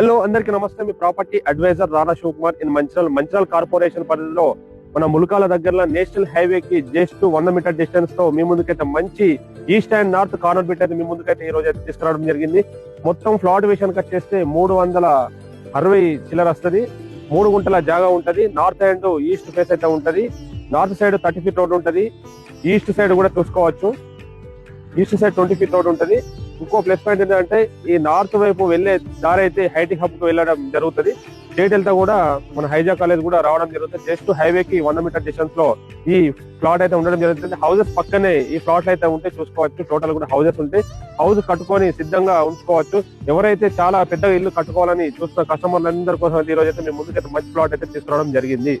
Hello అందరికీ నమస్తే. మీ property advisor Rana Shivakumar in Mancherial Mancherial corporation పరిధిలో మన ములకాల దగ్గరలో నేషనల్ హైవే కి జస్ట్ వంద మీటర్ డిస్టెన్స్తో మీ ముందుకైతే మంచి east and north corner bit అయితే మీ ముందుకైతే ఈ రోజు అయితే తీసుకురావడం జరిగింది. మొత్తం ఫ్లాట్ విషయానికి వచ్చేస్తే మూడు వందల అరవై చిల్లర వస్తుంది. మూడు గుంటల జాగా ఉంటది. నార్త్ అండ్ ఈస్ట్ ఫేస్ అయితే ఉంటది. North side thirty feet road ఉంటది. ఈస్ట్ సైడ్ కూడా చూసుకోవచ్చు. East side twenty feet road ఉంటది. ఇంకో ప్లస్ పాయింట్ ఏంటంటే ఈ నార్త్ వైపు వెళ్ళే దారి అయితే హైటీ హబ్కు వెళ్ళడం జరుగుతుంది. స్టేట్ వెళ్తా కూడా మన హైజా కాలేజ్ కూడా రావడం జరుగుతుంది. జస్ట్ హైవే కి వంద మీటర్ డిస్టెన్స్లో ఈ ప్లాట్ అయితే ఉండడం జరుగుతుంది. హౌసెస్ పక్కనే ఈ ప్లాట్లు అయితే ఉంటే చూసుకోవచ్చు. టోటల్ కూడా హౌసెస్ ఉంటే హౌస్ కట్టుకొని సిద్ధంగా ఉంచుకోవచ్చు. ఎవరైతే చాలా పెద్దగా ఇల్లు కట్టుకోవాలని చూస్తున్న కస్టమర్లందరి కోసం ఈ రోజు అయితే మేము ముందుకైతే మంచి ప్లాట్ అయితే తీసుకురావడం జరిగింది.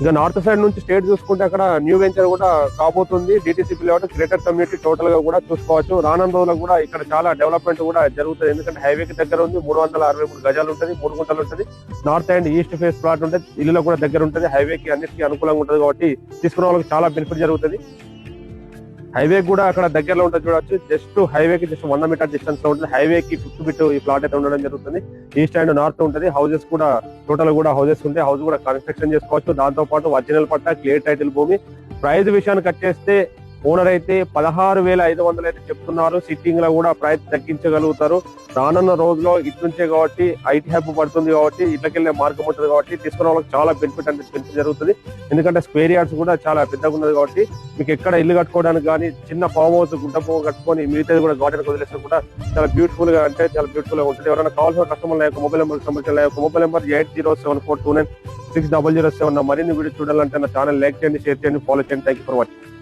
ఇంకా నార్త్ సైడ్ నుంచి స్టేట్ చూసుకుంటే అక్కడ న్యూ వెంచర్ కూడా కాబోతుంది. డిటిసిపి కాబట్టి గ్రేటర్ కమ్యూనిటీ టోటల్గా కూడా చూసుకోవచ్చు. రానున్న రోజులకు కూడా ఇక్కడ చాలా డెవలప్మెంట్ కూడా జరుగుతుంది. ఎందుకంటే హైవే కి దగ్గర ఉంది మూడు వందల అరవై మూడు గజాలు ఉంటుంది మూడు గుంటలు ఉంటుంది. North and east face plot ఉంటుంది ఇల్లులో కూడా దగ్గర ఉంటుంది. హైవే కి అన్నిటికీ అనుకూలంగా ఉంటుంది కాబట్టి తీసుకున్న వాళ్ళకి చాలా బెనిఫిట్ జరుగుతుంది. హైవే కూడా అక్కడ దగ్గరలో ఉంటుంది చూడొచ్చు. జస్ట్ హైవే కి జస్ట్ వంద మీటర్ డిస్టెన్స్లో ఉంటుంది. హైవే కి ఫిఫ్త్ బిట్ ఈ ప్లాట్ అయితే ఉండడం జరుగుతుంది. ఈస్ట్ అండ్ నార్త్ ఉంటుంది. హౌసెస్ కూడా టోటల్ కూడా హౌసెస్ ఉంటాయి. హౌస్ కూడా కన్స్ట్రక్షన్ చేసుకోవచ్చు. దాంతో పాటు ఒరిజినల్ పట్ట క్లియర్ టైటిల్ భూమి. ప్రైజ్ విషయానికి వచ్చేస్తే ఓనర్ అయితే పదహారు వేల ఐదు వందలు అయితే చెప్తున్నారు. సిట్టింగ్లో కూడా ప్రైస్ తగ్గించగలుగుతారు. రానున్న రోజులో ఇటు కాబట్టి ఐటీ హ్యాప్ పడుతుంది కాబట్టి ఇట్లకెళ్ళే మార్గం ఉంటుంది కాబట్టి తీసుకున్న వాళ్ళకి చాలా బెనిఫిట్ అంటే బెనిఫిట్ జరుగుతుంది. ఎందుకంటే స్క్వేర్ యార్డ్స్ కూడా చాలా పెద్దగా ఉన్నది కాబట్టి మీకు ఎక్కడ ఇల్లు కట్టుకోవడానికి కానీ చిన్న ఫామ్ హౌస్ గుడ్డ పువ్వు కట్టుకొని మిగతాది కూడా గార్డెన్ వదిలేస్తే కూడా చాలా బ్యూటిఫుల్గా అంటే చాలా బ్యూటిఫుల్గా ఉంటుంది. ఎవరైనా కావాల్సిన కస్టమర్ యొక్క మొబైల్ నెంబర్ సంబంధించిన యొక్క mobile number eight zero seven four two nine six double zero seven మరిన్ని వీడియో చూడాలంటే నా ఛానల్ లైక్ చేయండి షేర్ చేయండి ఫాలో చేయండి. Thank you for watching